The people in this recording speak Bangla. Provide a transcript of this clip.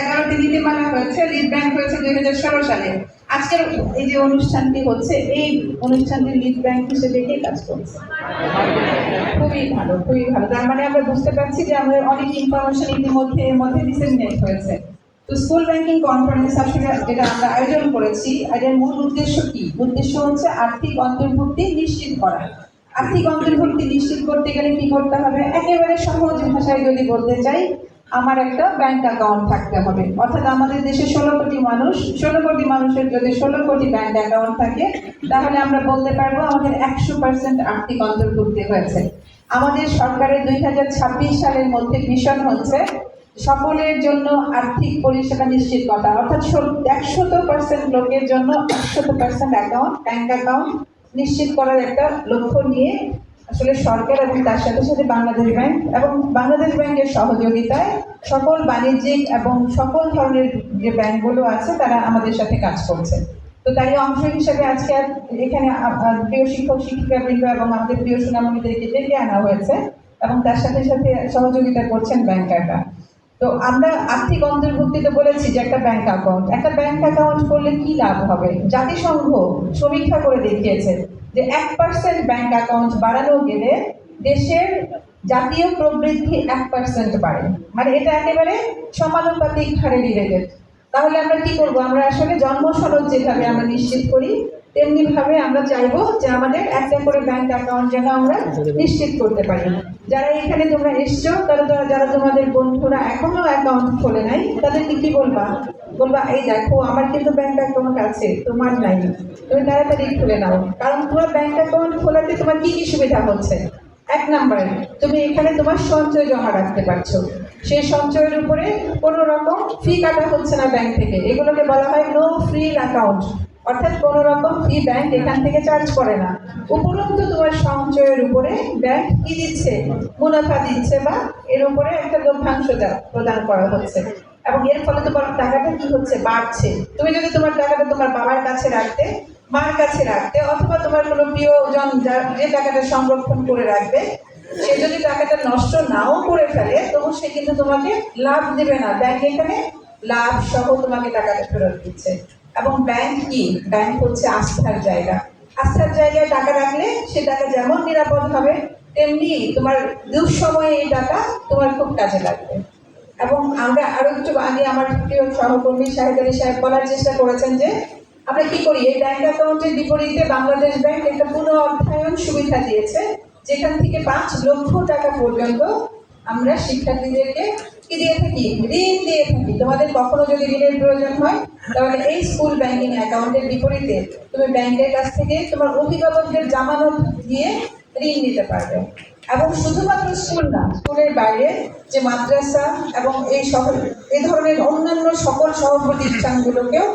এগারোটি নীতিমালা হয়েছে লিড ব্যাংক হয়েছে দুই হাজার ষোলো সালে। আজকের এই যে অনুষ্ঠানটি হচ্ছে, এই অনুষ্ঠানটি লিড ব্যাংক হিসেবে কে কাজ করছে? খুবই ভালো খুবই ভালো। তার মানে আমরা বুঝতে পারছি যে আমাদের অনেক ইনফরমেশন ইতিমধ্যে এর মধ্যে ডিসেমিনেট হয়েছে। তো স্কুল ব্যাংকিং কনফারেন্স আসলে যেটা আমরা আয়োজন করেছি আর এর মূল উদ্দেশ্য কি? উদ্দেশ্য হচ্ছে আর্থিক অন্তর্ভুক্তি নিশ্চিত করা। আর্থিক অন্তর্ভুক্তি নিশ্চিত করতে গেলে কি করতে হবে? একেবারে সহজ ভাষায় যদি বলতে চাই আমার একটা ব্যাংক অ্যাকাউন্ট থাকতে হবে। অর্থাৎ আমাদের দেশে ষোলো কোটি মানুষ, ষোলো কোটি মানুষের যদি ষোলো কোটি ব্যাংক অ্যাকাউন্ট থাকে, তাহলে আমরা বলতে পারব আমাদের একশো পার্সেন্ট আর্থিক অন্তর্ভুক্তি হয়েছে। আমাদের সরকারের দুই হাজার ছাব্বিশ সালের মধ্যে মিশন হচ্ছে সকলের জন্য আর্থিক পরিষেবা নিশ্চিত করা। অর্থাৎ একশত পার্সেন্ট লোকের জন্য একশত পার্সেন্ট অ্যাকাউন্ট ব্যাংক অ্যাকাউন্ট নিশ্চিত করার একটা লক্ষ্য নিয়ে আসলে সরকার এবং তার সাথে সাথে বাংলাদেশ ব্যাংক এবং বাংলাদেশ ব্যাংকের সহযোগিতায় সকল বাণিজ্যিক এবং সকল ধরনের যে ব্যাংকগুলো আছে, তারা আমাদের সাথে কাজ করছে। তো তাই অংশ হিসেবে আজকে এখানে প্রিয় শিক্ষক, শিক্ষিকাবৃন্দ এবং আমাদের প্রিয় সুনামীদেরকে ডেকে আনা হয়েছে এবং তার সাথে সাথে সহযোগিতা করছেন ব্যাংকাররা। তো আমরা আর্থিক অন্তর্ভুক্তিতে বলেছি যে একটা ব্যাংক অ্যাকাউন্ট। একটা ব্যাংক অ্যাকাউন্ট করলে কি লাভ হবে? জাতিসংঘ সমীক্ষা করে দেখিয়েছে। যে এক পার্সেন্ট ব্যাংক অ্যাকাউন্ট বাড়ানো গেলে দেশের জাতীয় প্রবৃদ্ধি এক পার্সেন্ট বাড়ে। মানে এটা একেবারে সমানুপাতিক হারে রিলেটেড তাহলে আমরা কি করব? আমরা আসলে জন্ম সনদ যেভাবে আমরা নিশ্চিত করি তেমনি ভাবে আমরা চাইব যে আমাদের একটা করে ব্যাংক অ্যাকাউন্ট যেন আমরা নিশ্চিত করতে পারি। যারা এখানে তোমরা এসছো, তারা যারা- তোমাদের বন্ধুরা এখনও অ্যাকাউন্ট খোলে নাই, তাদেরকে কি বলবা? বলবা, এই দেখো, আমার কিন্তু ব্যাংক অ্যাকাউন্ট আছে, তোমার নাই। তুমি তাড়াতাড়ি খুলে নাও। কারণ তোমার ব্যাংক অ্যাকাউন্ট খোলাতে তোমার কি কি সুবিধা হচ্ছে? এক নম্বরে, তুমি এখানে তোমার সঞ্চয় জমা রাখতে পারছ। সেই সঞ্চয়ের উপরে কোনো রকম ফি কাটা হচ্ছে না ব্যাংক থেকে। এগুলোকে বলা হয় নো ফ্রি অ্যাকাউন্ট অর্থাৎ কোনো রকম ফি ব্যাংক এখান থেকে চার্জ করে না। উপরন্তু তোমার সঞ্চয়ের উপরে ব্যাংক কি দিচ্ছে? মুনাফা দিচ্ছে বা এর উপরে একটা লভ্যাংশ প্রদান করা হচ্ছে। এবং এর ফলে তোমার টাকাটা কি হচ্ছে? বাড়ছে। তুমি যদি তোমার টাকাটা তোমার বাবার কাছে রাখতে মার কাছে রাখতে অথবা তোমার কোনো প্রিয়জন যে টাকাটা সংরক্ষণ করে রাখবে, সে যদি টাকাটা নষ্ট নাও করে ফেলে, তবু সে কিন্তু তোমাকে লাভ দেবে না। ব্যাংক এখানে লাভ সহ তোমাকে টাকাটা ফেরত দিচ্ছে। এবং ব্যাংক কি? ব্যাংক হচ্ছে আস্থার জায়গা। আস্থার জায়গায় টাকা রাখলে সে টাকা যেমন নিরাপদ হবে, তেমনি তোমার দুঃসময়ে এই টাকা তোমার খুব কাজে লাগবে। এবং আমরা আরও একটু আগে আমার প্রিয় সহকর্মী সাহেব আলী সাহেব বলার চেষ্টা করেছেন যে আমরা কি করি? এই ব্যাংক অ্যাকাউন্টের বিপরীতে বাংলাদেশ ব্যাংক একটা পুনঃ অর্থায়ন সুবিধা দিয়েছে, যেখান থেকে পাঁচ লক্ষ টাকা পর্যন্ত আমরা শিক্ষার্থীদেরকে কি দিয়ে থাকি? ঋণ দিয়ে থাকি। তোমাদের কখনো যদি ঋণের প্রয়োজন হয়, তাহলে এই স্কুল ব্যাংকিং অ্যাকাউন্টের বিপরীতে তুমি ব্যাংকের কাছ থেকে তোমার অভিভাবকদের জামানত দিয়ে ঋণ নিতে পারবে। এবং শুধুমাত্র স্কুল না, স্কুলের বাইরে যে মাদ্রাসা এবং এই সহ এই ধরনের অন্যান্য সকল সহ প্রতিষ্ঠানগুলোকেও